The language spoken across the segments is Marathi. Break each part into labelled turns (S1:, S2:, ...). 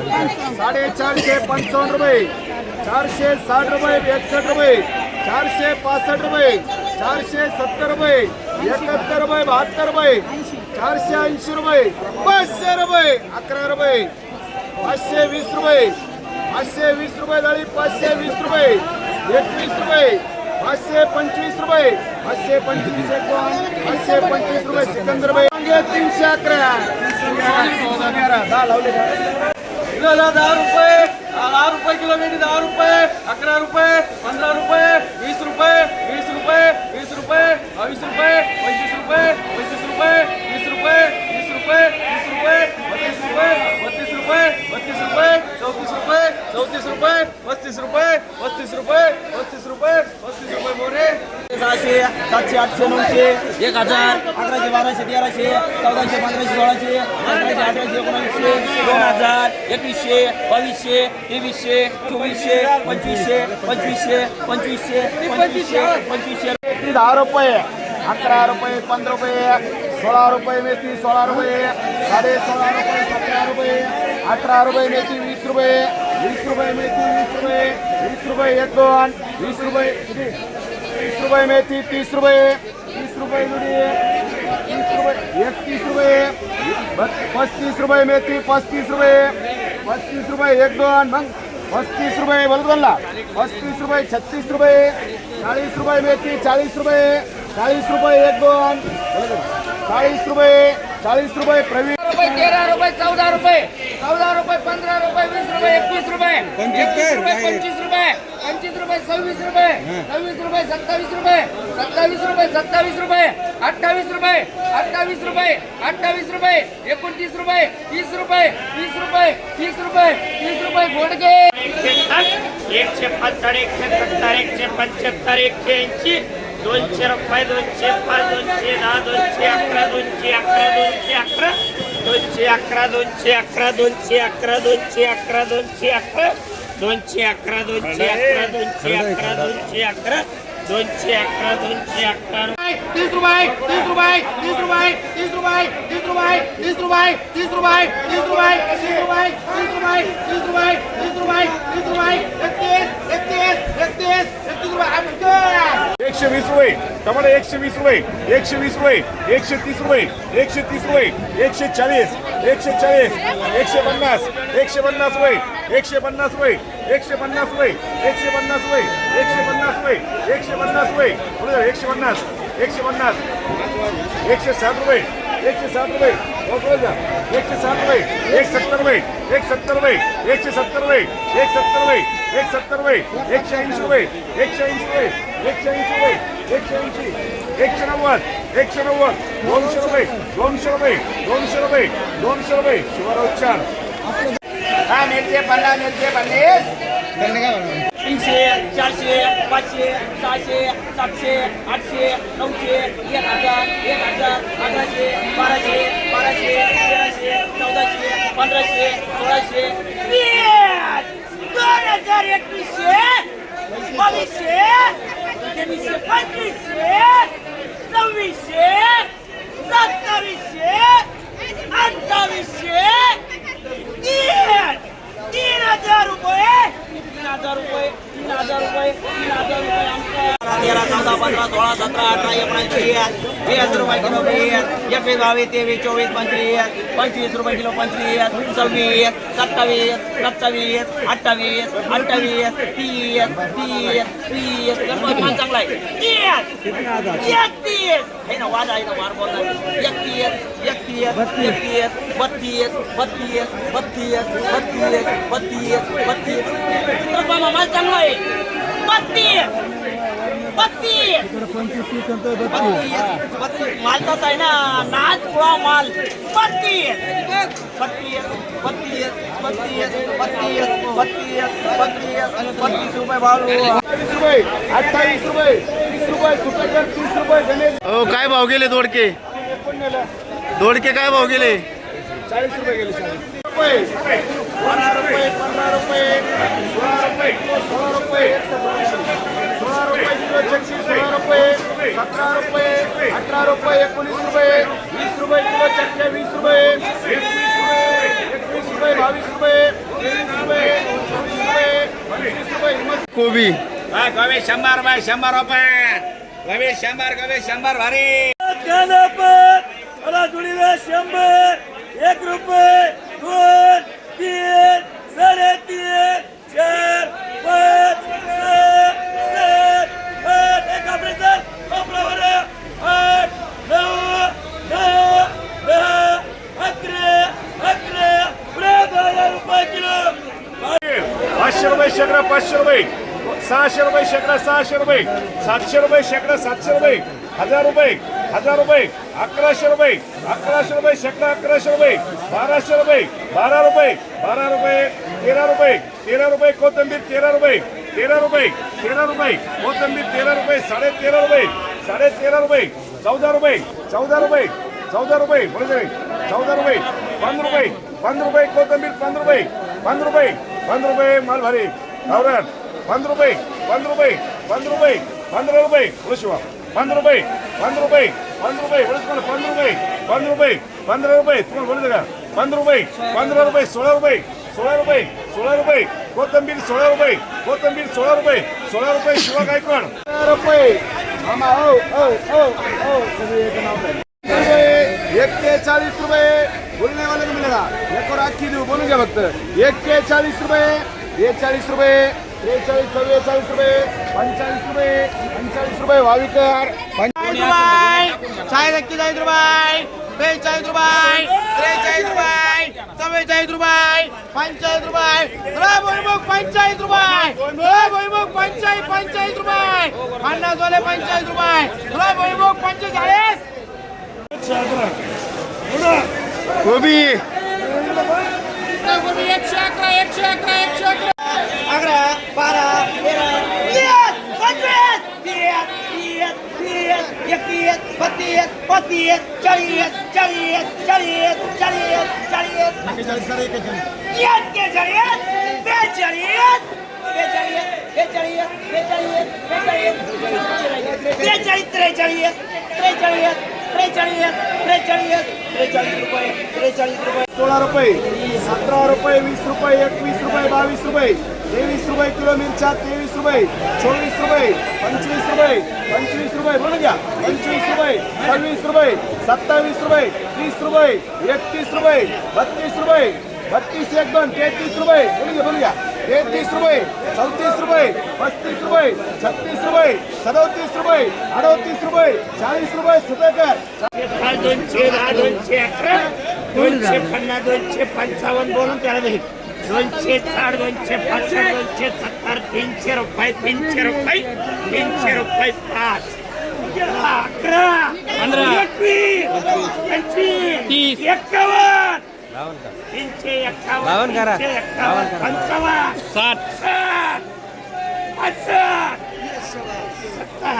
S1: साडेचारशे पंचावन्न रुपये चारशे साठ रुपये एकसष्ट रुपये चारशे पासष्ट रुपये चारशे सत्तर रुपये एकाहत्तर रुपये बहात्तर रुपये चारशे ऐंशी रुपये पाचशे रुपये अकरा रुपये पाचशे वीस रुपये पाचशे वीस रुपये जाळी पाचशे वीस रुपये एकवीस रुपये पाचशे पंचवीस रुपये पाचशे पंचवीस पाचशे पंचवीस रुपये सिकंदर रुपये तीनशे अकरा. दहा लावले
S2: किलोला दहा रुपये दहा रुपये किलो भेंडी दहा रुपये अकरा रुपये पंधरा रुपये वीस रुपये वीस रुपये वीस रुपये बावीस रुपये पंचवीस रुपये पंचवीस रुपये वीस रुपये वीस रुपये वीस रुपये बत्तीस रुपये बत्तीस रुपये बत्तीस रुपये चौतीस रुपये चौतीस रुपये पस्तीस रुपये पस्तीस रुपये पस्तीस रुपये पस्तीस रुपये मोरे.
S3: सहाशे सातशे आठशे नऊशे एक हजार. अकराशे बाराशे तेराशे चौदाशे पंधराशे सोळाशे सतराशे अठराशे एकोणावीसशे दोन हजार एकवीसशे बावीसशे तेवीसशे चोवीसशे पंचवीसशे पंचवीसशे पंचवीसशे पंचवीसशे पंचवीसशे.
S1: दहा रुपये अकरा रुपये पंधरा रुपये सोळा रुपये मेथी सोळा रुपये साडे सोळा रुपये सतरा रुपये अठरा रुपये मेथी वीस रुपये वीस रुपये मेथी वीस रुपये वीस रुपये एक दोन वीस रुपये तीस रुपये मेथी तीस रुपये तीस रुपये जुडी तीस रुपये एकतीस रुपये पस्तीस रुपये मेथी पस्तीस रुपये पस्तीस रुपये एक दोन मग पस्तीस रुपये बरोबर ना पस्तीस रुपये छत्तीस रुपये चाळीस रुपये मेथी चाळीस रुपये चाळीस रुपये एक दोन चाळीस रुपये चाळीस रुपये प्रवीण।
S4: रुपये तेरा रुपये चौदा रुपये. चौदा रुपये पंधरा रुपये वीस रुपये एकवीस रुपये. एकवीस रुपये पंचवीस रुपये. पंचवीस रुपये सव्वीस रुपये. सव्वीस रुपये सत्तावीस रुपये. सत्तावीस रुपये सत्तावीस रुपये. अठ्ठावीस रुपये. अठ्ठावीस रुपये. अठ्ठावीस रुपये. एकोणतीस रुपये. तीस रुपये. तीस रुपये. तीस रुपये. तीस रुपये घोडगे
S5: एकशे साठ एकशे पाच एकशे सत्तर एकशे पंच्याहत्तर एकशे ऐंशी दोनशे रुपये दोनशे पाच दोनशे दहा दोनशे अकरा दोनशे अकरा दोनशे अकरा. दोनशे अकरा दोनशे अकरा दोनशे अकरा दोनशे अकरा दोनशे अकरा दोनशे अकरा दोनशे अकरा दोनशे अकरा दोनशे अकरा दोनशे अकरा.
S4: तीस रुपये तीस रुपये तीस रुपये तीस रुपये तीस रुपये तीस रुपये तीस रुपये तीस रुपये तीस रुपये तीस रुपये तीस रुपये तीस रुपये तीस रुपये एकतीस एकतीस एकतीस एकतीस रुपये.
S1: एकशे वीस रुपये. टमाटर एकशे वीस रुपये. एकशे वीस रुपये. एकशे तीस रुपये. एकशे तीस रुपये. एकशे चाळीस. एकशे चाळीस. एकशे पन्नास. एकशे पन्नास रुपये. एकशे पन्नास रुपये. एकशे पन्नास रुपये. एकशे पन्नास रुपये. एकशे पन्नास रुपये. एकशे पन्नास रुपये. एकशे पन्नास. एकशे पन्नास. एकशे साठ रुपये. एकशे साठ रुपये? एकशे साठ रुपये. एक सत्तर रुपये. एक सत्तर रुपये. एकशे सत्तर रुपये. एक सत्तर रुपये. एक सत्तर रुपये. एकशे ऐंशी रुपये. एकशे ऐंशी रुपये. एकशे ऐंशी रुपये. एकशे ऐंशी. एकशे नव्वद. एकशे नव्वद. दोनशे रुपये. दोनशे रुपये. दोनशे रुपये. दोनशे रुपये. शिवराज
S3: हा मिळते पन्नास मिळते पन्नास. तीनशे चारशे पाचशे सहाशे सातशे आठशे नऊशे एक हजार एक हजार अकराशे बाराशे बाराशे तेराशे चौदाशे पंधराशे सोळाशे.
S5: दोन हजार एकवीसशे बावीसशे तेवीसशे पंचवीसशे सव्वीसशे सत्तावीसशे अठ्ठावीसशे. तीन तीन हजार रुपये.
S3: तीन हजार रुपये तीन हजार रुपये तीन हजार रुपये आमच्या तेरा चौदा पंधरा सोळा सतरा अठरा एकोणऐंशी वीस रुपये किलो वीस एकवीस बावीस तेवीस चोवीस पंचवीस पंचवीस रुपये किलो पंचवीस सव्वीस सत्तावीस सत्तावीस अठ्ठावीस अठ्ठावीस तीस तीस तीस गणपती मान चांगला आहे तीस एकतीस हे ना वाजा आहे ना वार बोलणार एकतीस एकतीस बत्तीस बत्तीस बत्तीस बत्तीस बत्तीस बत्तीस माल चांगला आहे बत्तीस बत्तीस बत्तीस बत्तीस माल तसा आहे ना नाच पुळा माल बत्तीस बत्तीस बत्तीस बत्तीस बत्तीस बत्तीस बत्तीस बत्तीस रुपये भाव
S1: वीस रुपये अठ्ठावीस रुपये तीस रुपये सुपेकर तीस रुपये गणेश
S6: हो काय भाव गेले दोडके
S1: कोण नेलं
S6: दोडके काय भाव गेले?
S1: चाळीस रुपये गेले सतरा रुपये अठरा रुपये एकोणीस रुपये. वीस रुपये किलो चक्क्या वीस रुपये. एकवीस रुपये बावीस रुपये. तेवीस रुपये
S6: चोवीस
S1: रुपये पंचवीस रुपये कोबी. गोवे शंभर बाय शंभर रुपये. गोवे शंभर गोवे शंभर भारी.
S2: शंभर एक रुपये दोन तीन साडेतीन चार पाच सहा सात आठ एक ऑपरेशन ऑपरेवर आठ नऊ दहा दहा अकरा अकरा पुढे हजार रुपये किलो.
S1: पाचशे रुपये शेकडा पाचशे रुपये. सहाशे रुपये शेकडा सहाशे रुपये. सातशे रुपये शेकडा सातशे रुपये. हजार रुपये हजार रुपये. अकराशे रुपये अकराशे रुपये शेकडा अकराशे रुपये बाराशे रुपये बारा रुपये बारा रुपये तेरा रुपये तेरा रुपये कोथंबीर तेरा रुपये तेरा रुपये तेरा रुपये कोथंबीर तेरा रुपये साडे तेरा रुपये साडे तेरा रुपये चौदा रुपये चौदा रुपये चौदा रुपये बरोबर चौदा रुपये पंधरा रुपये पंधरा रुपये कोथंबीर पंधरा रुपये पंधरा रुपये पंधरा रुपये माल भारी गावरान पंधरा रुपये पंधरा रुपये पंधरा रुपये पंधरा रुपये बोलो पंधरा रुपये पंधरा रुपये पंधरा रुपये बोलो तुम्हाला पंधरा रुपये. पंधरा रुपये पंधरा रुपये. तुम्हाला बोलू का? पंधरा रुपये पंधरा रुपये सोळा रुपये. सोळा रुपये सोळा रुपये. कोथिंबीर सोळा रुपये. कोथिंबीर सोळा रुपये. सोळा रुपये शिवा गायकवाड. रुपये. एक चाळीस रुपये बोलणे वाले को एक और आखी देऊ बोलून घ्या फक्त. एक चाळीस रुपये बेचाळीस रुपये. त्रेचाळीस चव्वेचाळीस रुपये पंचाळीस रुपये पंचाळीस रुपये वाविकर
S3: चाळीस एक्केचाळीस रुपये. बेचाळीस रुपये. त्रेचाळीस रुपये. चव्वेचाळीस रुपये. पंचाळीस रुपये. रा भुईमुग पंचाळीस रुपये. रा भुईमुग पंचाळीस पंचाळीस रुपये. पन्नास वाले पंचाळीस रुपये. रा भुईमुग पंचेचाळीस
S6: कोबी
S4: एकशे अकरा एकशे अकरा एकशे अकरा.
S3: अकरा बारा तेरा वीस पंचवीस तीस तीस तीस एकतीस बत्तीस पस्तीस चाळीस चाळीस चाळीस चाळीस चाळीस एक्केचाळीस बेचाळीस बेचाळीस बेचाळीस बेचाळीस बेचाळीस बेचाळीस त्रेचाळीस त्रेचाळीस त्रेचाळीस त्रेचाळीस. त्रेचाळीस रुपये त्रेचाळीस रुपये.
S1: सोळा रुपये सतरा रुपये वीस रुपये एकवीस रुपये बावीस रुपये. तेवीस रुपये किलो मिरच्या तेवीस रुपये. चोवीस रुपये पंचवीस रुपये पंचवीस रुपये. बोलू घ्या पंचवीस रुपये सव्वीस रुपये सत्तावीस रुपये तीस रुपये एकतीस रुपये बत्तीस रुपये बत्तीस एक दोन तेहतीस रुपये. बोलू घ्या बोलू घ्या तेहतीस रुपये चौतीस रुपये पस्तीस रुपये छत्तीस रुपये सदोतीस रुपये अडोतीस रुपये चाळीस रुपये
S5: पाच दोनशे दहा दोनशे अकरा दोनशे पन्नास दोनशे पंचावन्न बोलून त्याला देईल दोनशे साठ दोनशे पासष्ट दोनशे सत्तर तीनशे रुपये तीनशे रुपये तीनशे रुपये पाच. अकरा एकवीस पंचवीस तीस एक्कावन्न तीनशे एक्कावन्न तीनशे एक्कावन्न पंचावन्न साठ। साठ पासष्ट सत्तर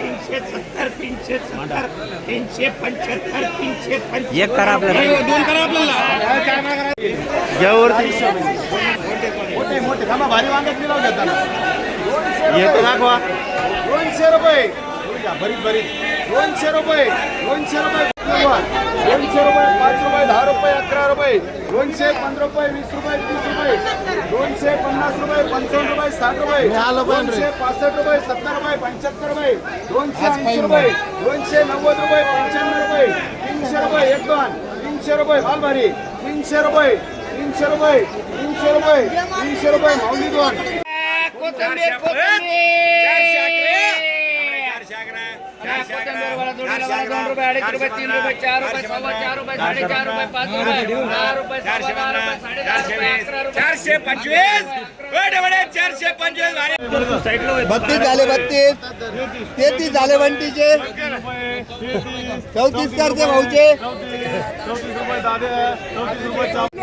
S5: तीनशे सत्तर तीनशे सत्तर तीनशे पंच्याहत्तर तीनशे पंच्याहत्तर एक करा दोन करा आपल्याला.
S6: यावरती
S1: मोठे मोठे थांबा भारी वांग्यात मिळवून घेताना दोनशे रुपये.
S6: दाखवा
S1: दोनशे दोनशे रुपये. दोनशे रुपये. दोनशे रुपये पाच रुपये दहा रुपये अकरा रुपये दोनशे पंधरा रुपये वीस रुपये तीस रुपये दोनशे पन्नास रुपये पंचावन्न रुपये साठ रुपये दोनशे पासष्ट रुपये सत्तर रुपये पंच्याहत्तर रुपये दोनशे ऐंशी रुपये दोनशे नव्वद रुपये पंच्याण्णव रुपये तीनशे रुपये एक दोन तीनशे रुपये माल भारी तीनशे रुपये तीनशे रुपये तीनशे रुपये तीनशे रुपये माऊली दोन.
S4: कोथिंबीर कोथिंबीर. दोन रुपये अडीच रुपये तीन रुपये चार रुपये सव्वा चार रुपये साडेचार रुपये पाच रुपये दहा रुपये
S5: चारशे पंचवीस.
S6: बत्तीस झाले बत्तीस. तेहतीस झाले बंटीचे चौतीस करते भाऊचे.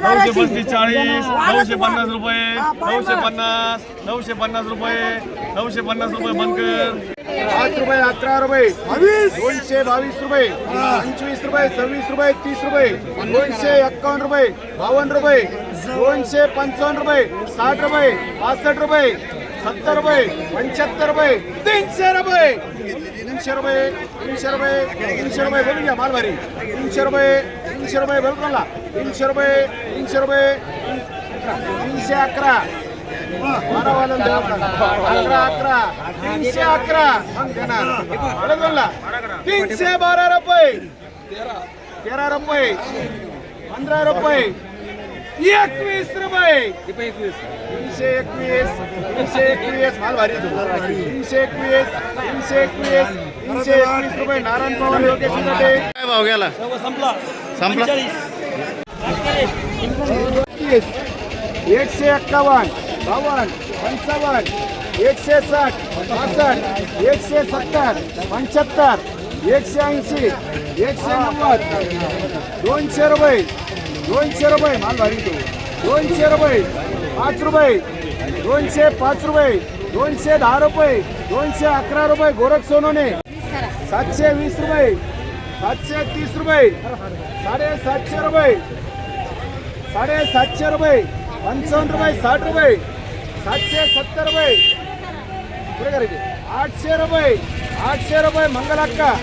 S2: नऊशे पस्तीस चाळीस नऊशे पन्नास रुपये नऊशे पन्नास नऊशे पन्नास रुपये नऊशे पन्नास रुपये बनकर
S1: पाच रुपये अकरा रुपये. दोनशे बावीस रुपये. पंचवीस रुपये सव्वीस रुपये तीस रुपये. दोनशे एक्कावन्न रुपये बावन्न रुपये. दोनशे पंचावन्न रुपये साठ रुपये पासष्ट रुपये सत्तर रुपये पंच्याहत्तर रुपये तीनशे रुपये. तीनशे रुपये तीनशे रुपये तीनशे रुपये बोलून घ्या माल भारी तीनशे रुपये तीनशे रुपये बोलून मला तीनशे रुपये तीनशे रुपये तीनशे अकरा. बारा वाला अकरा अकरा तीनशे अकरा. मग देणार बरं बोलला तीनशे बारा रुपये. तेरा रुपये. पंधरा रुपये. एकवीस रुपये. तीनशे एकवीस तीनशे एकवीस. माल भारी तीनशे एकवीस तीनशे एकवीस तीनशे एकवीस रुपये. नारायण पवार योगेश
S6: काय भाव गेला?
S3: संपला.
S6: संपला?
S1: एकवीस एकशे एक्कावन्न बावन्न पंचावन्न एकशे साठ पासष्ट एकशे सत्तर पंच्याहत्तर एकशे ऐंशी एकशे नव्वद दोनशे रुपये. दोनशे रुपये. माल भारी तो. दोनशे रुपये. पाच रुपये. दोनशे पाच रुपये. दोनशे दहा रुपये. दोनशे अकरा रुपये गोरख सोनोने. सातशे वीस रुपये. सातशे तीस रुपये. साडेसातशे रुपये. साडेसातशे रुपये. पंचावन्न रुपये साठ रुपये. सातशे सत्तर रुपये. आठशे रुपये. आठशे रुपये मंगल अक्का